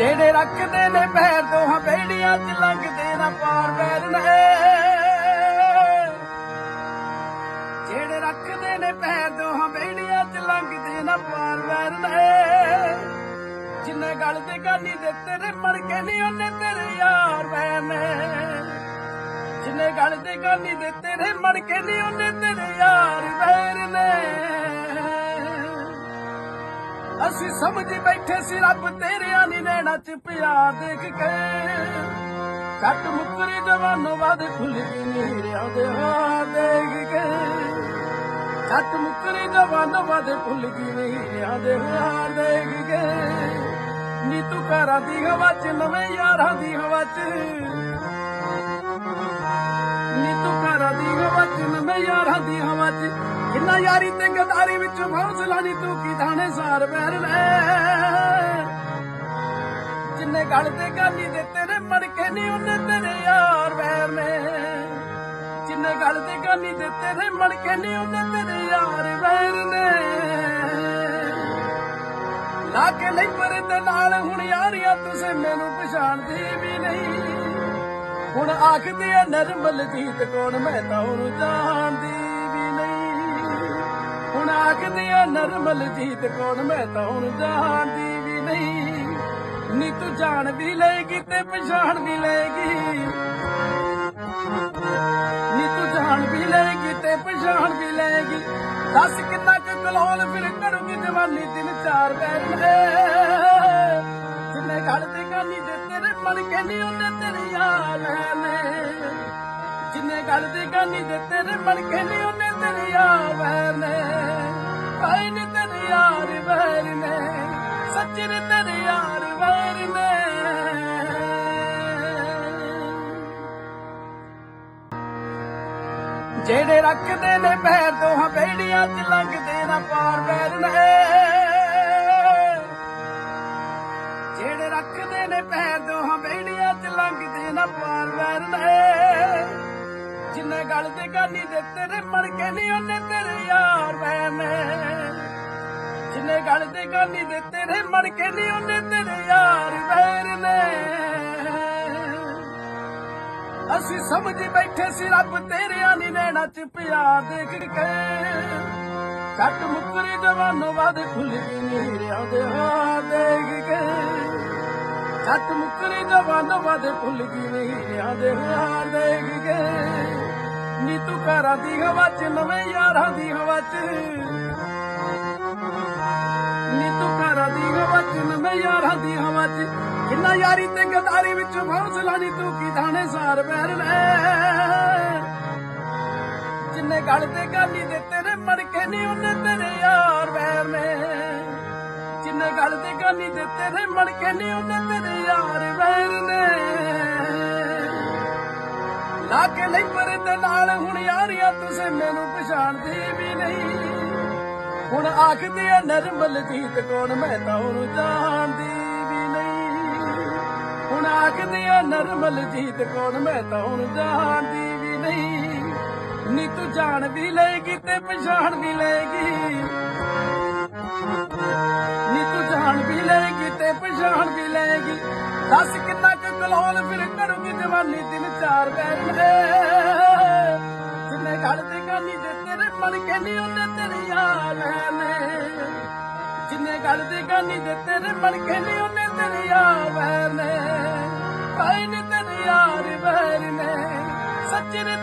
ਜਿਹੜੇ ਰੱਖਦੇ ਨੇ ਪੈਰ, ਦੋਹਾਂ ਬੇੜੀਆਂ 'ਚ ਲੰਘਦੇ ਨਾ ਪਾਰ ਪੈਰ ਨੇ। ਜਿਹੜੇ ਰੱਖਦੇ ਨੇ ਪੈਰ, ਦੋਹਾਂ ਬੇੜੀਆਂ 'ਚ ਲੰਘਦੇ ਨਾ ਪਾਰ ਪੈਰ ਨੇ। ਜਿੰਨੇ ਗੱਲ ਤੇ ਗਾਨੀ ਦੇ ਤੇਰੇ ਮੜ ਕੇ ਨਹੀਂ ਉਹਨੇ ਤੇਰੇ ਯਾਰ ਵੈ ਨੇ। ਜਿੰਨੇ ਗੱਲ ਤੇ ਗਾਨੀ ਦੇ ਤੇਰੇ ਮੜ ਕੇ ਨਹੀਂ ਉਹਨੇ ਤੇਰੇ ਯਾਰ ਅਸੀਂ ਸਮਝ ਬੈਠੇ ਸੀ, ਰੱਬ ਤੇਰਿਆਂ ਨੀ ਨੈਣਾ ਚ ਪਿਆ ਦੇਖ ਕੇ। ਕੱਟ ਮੁਕਰੀ ਜਵਾਨੋਂ ਬਾਦ ਖੁੱਲ ਗਈ ਨੀਰਿਆਂ ਦੇ ਹਾਂ ਦੇਖ ਕੇ। ਕੱਟ ਮੁਕਰੀ ਜਵਾਨੋਂ ਬਾਦ ਖੁੱਲ ਗਈ ਨੀਰਿਆਂ ਦੇ ਹਾਂ ਦੇਖ ਕੇ। ਨੀ ਤੂੰ ਘਰਾਂ ਦੀ ਹਵਾ ਚ, ਨਵੇਂ ਯਾਰਾਂ ਦੀ ਹਵਾ ਚ। ਨੀ ਤੂੰ ਘਰਾਂ ਦੀ ਹਵਾ ਚ, ਨਵੇਂ ਯਾਰਾਂ ਦੀ ਹਵਾ ਚ। ਕਿੰਨਾ ਯਾਰੀ ਤੇ ਗਦਾਰੀ ਵਿੱਚ ਹੌਸਲਾ ਨੀ ਤੂੰ ਕੀ ਦਾਣੇ ਸਾਰ ਬਹਿਰ ਲੈ। ਜਿੰਨੇ ਗੱਲ ਤੇ ਗਾਨੀ ਦੇ ਤੇਰੇ ਮੜਕੇ ਨਹੀਂ ਉਹਨੇ ਤੇਰੇ ਯਾਰ ਬਹਿਰ ਨੇ। ਜਿੰਨੇ ਗੱਲ ਤੇ ਗਾਨੀ ਦੇ ਤੇਰੇ ਮੜ ਕੇ ਨਹੀਂ ਉਹਨੇ ਤੇਰੇ ਯਾਰ ਬਹਿਰ ਨੇ। ਲਾ ਕੇ ਲਈ ਪਰੇ ਤੇ ਨਾਲ ਹੁਣ ਯਾਰੀਆਂ ਤੁਸੀਂ ਮੈਨੂੰ ਪਛਾਣਦੀ ਵੀ ਨਹੀਂ। ਹੁਣ ਆਖਦੀ ਐ ਨਰਮਲ ਜੀਤ ਕੌਣ, ਮੈਂ ਤਾਂ ਉਹਨੂੰ ਜਾਣਦੀ ਹੁਣ ਆਖਦੀ ਐ ਨਰਮਲ ਜੀਤ ਕੌਣ? ਮੈਂ ਤਾਂ ਹੁਣ ਜਾਣਦੀ ਵੀ ਨਹੀਂ। ਨੀ ਤੂੰ ਜਾਣ ਵੀ ਲਏਗੀ ਤੇ ਪਛਾਣ ਵੀ ਲਏਗੀ। ਨੀ ਤੂੰ ਜਾਣ ਵੀ ਲਏਗੀ ਤੇ ਪਛਾਣ ਵੀ ਲਏਗੀ। ਦੱਸ ਕਿੰਨਾ ਕੁ ਕਲੋਲ ਫਿਰ ਕਰੂਗੀ ਜਵਾਨੀ ਦਿਨ ਚਾਰ ਬੈਠੇ ਜਿੰਨੇ ਗੱਲ ਤੇ ਗਾਨੀ ਦੇ ਤੇਰੇ ਮਨ ਕੇ ਨਹੀਂ ਉਹਨੇ ਤੇਰੇ ਯਾਰ ਨੇ ਜਿੰਨੇ ਗੱਲ ਤੇ ਗਾਨੀ ਦੇ ਤੇਰੇ ਮਨ ਕੇ ਨਹੀਂ ਉਹਨੇ ਤੇਰੇ ਭਾਈ ਨੀ ਤੇਰੇ ਯਾਰ ਵੈਰ ਨੇ, ਸੱਚੀ ਨੀ। ਤੇਰੇ ਜਿਹੜੇ ਰੱਖਦੇ ਨੇ ਪੈਰ, ਦੋਹਾਂ ਬੇੜੀਆਂ 'ਚ ਲੰਘਦੇ ਨਾ ਪਾਰ ਪੈਰ ਨੇ। ਜਿਹੜੇ ਰੱਖਦੇ ਨੇ ਪੈਰ ਦੋਹਾਂ ਜਿੰਨੇ ਗੱਲ ਤੇ ਗਾਨੀ ਦੇ ਤੇਰੇ ਮੜ ਕੇ ਨਹੀਂ ਉਹਨੇ ਤੇਰੇ ਯਾਰ ਵੈਰ ਨੇ ਗੱਲ ਤੇ ਗਾਨੀ ਦੇ ਤੇਰੇ ਮੜ ਕੇ ਨਹੀਂ ਉਹਨੇ ਤੇਰੇ ਯਾਰ ਵੈਰ ਨੇ ਅਸੀਂ ਸਮਝੀ ਬੈਠੇ ਸੀ ਰੱਬ ਤੇਰਿਆਂ ਨੀ ਨੈਣਾ ਚ ਪਿਆ ਦੇਖ ਕੇ। ਕੱਟ ਮੁਕਰੀ ਜਵਾਨੋਂ ਬਾਦ ਖੁੱਲ ਨੀਰਿਆਂ ਦੇ ਹਾਂ ਦੇਖ ਕੇ। ਕੱਟ ਮੁਕਰੀ ਜਵਾਨੋਂ ਬਾਦ ਖੁੱਲ ਨੀਰਿਆਂ ਦੇ ਹਾਂ ਦੇਖ ਕੇ। ਨੀ ਤੂੰ ਘਰਾਂ ਦੀ ਹਵਾ ਚ, ਨਵੇਂ ਯਾਰਾਂ ਦੀ ਹਵਾ ਚ। ਨੀ ਤੂੰ ਘਰਾਂ ਦੀ ਹਵਾ ਚ, ਨਵੇਂ ਯਾਰਾਂ ਦੀ ਹਵਾ ਚ। ਕਿੰਨਾ ਯਾਰੀ ਤੇ ਗਦਾਰੀ ਵਿੱਚ ਹੌਸਲਾ ਨੀ ਤੂੰ ਕੀ ਦਾਣੇ ਸਾਰ ਬਹਿਰ ਲੈ। ਜਿੰਨੇ ਗੱਲ ਤੇ ਗਾਨੀ ਦੇ ਤੇਰੇ ਮੜ ਕੇ ਨਹੀਂ ਉਹਨੇ ਤੇਰੇ ਯਾਰ ਬਹਿਰ ਨੇ ਜਿੰਨੇ ਗੱਲ ਤੇ ਗਾਨੀ ਦੇ ਤੇਰੇ ਮੜ ਕੇ ਨਹੀਂ ਉਹਨੇ ਤੇਰੇ ਯਾਰ ਬਹਿਰ ਨੇ ਲਾ ਕੇ ਲਈ ਪਰ ਨਾਲ ਹੁਣ ਯਾਰੀਆਂ ਤੁਸੀਂ ਮੈਨੂੰ ਪਛਾਣਦੀ ਵੀ ਨਹੀਂ। ਹੁਣ ਆਖਦੀ ਐ ਨਰਮਲ ਜੀਤ ਕੌਣ, ਮੈਂ ਤਾਂ ਉਹਨੂੰ ਜਾਣਦੀ ਵੀ ਨਹੀਂ। ਹੁਣ ਆਖਦੀ ਐ ਨਰਮਲ ਜੀਤ ਕੌਣ, ਮੈਂ ਤਾਂ ਉਹਨੂੰ ਜਾਣਦੀ ਵੀ ਨਹੀਂ। ਨੀ ਤੂੰ ਜਾਣ ਵੀ ਲਏਗੀ ਤੇ ਪਛਾਣ ਵੀ ਲਏਗੀ। ਨੀ ਤੂੰ ਜਾਣ ਵੀ ਲਏਗੀ ਤੇ ਪਛਾਣ ਵੀ ਲਏਗੀ। ਦੱਸ ਜਵਾਨੀ ਦਿਨ ਜਿੰਨੇ ਗੱਲ ਤੇ ਗਾਨੀ ਦੇ ਤੇਰੇ ਮਨ ਕੇ ਨਹੀਂ, ਉਹਨੇ ਤੇਰੇ ਯਾਰ ਨੇ। ਜਿੰਨੇ ਗੱਲ ਤੇ ਗਾਨੀ ਦੇ ਤੇਰੇ ਮਨ ਕੇ ਨਹੀਂ, ਉਹਨੇ ਤੇਰੇ ਯਾਰ ਨੇ। ਭਾਈ ਨੀ ਤੇਰੇ ਯਾਰ ਵੈਰ ਨੇ। ਸੱਚੀ ਨੀ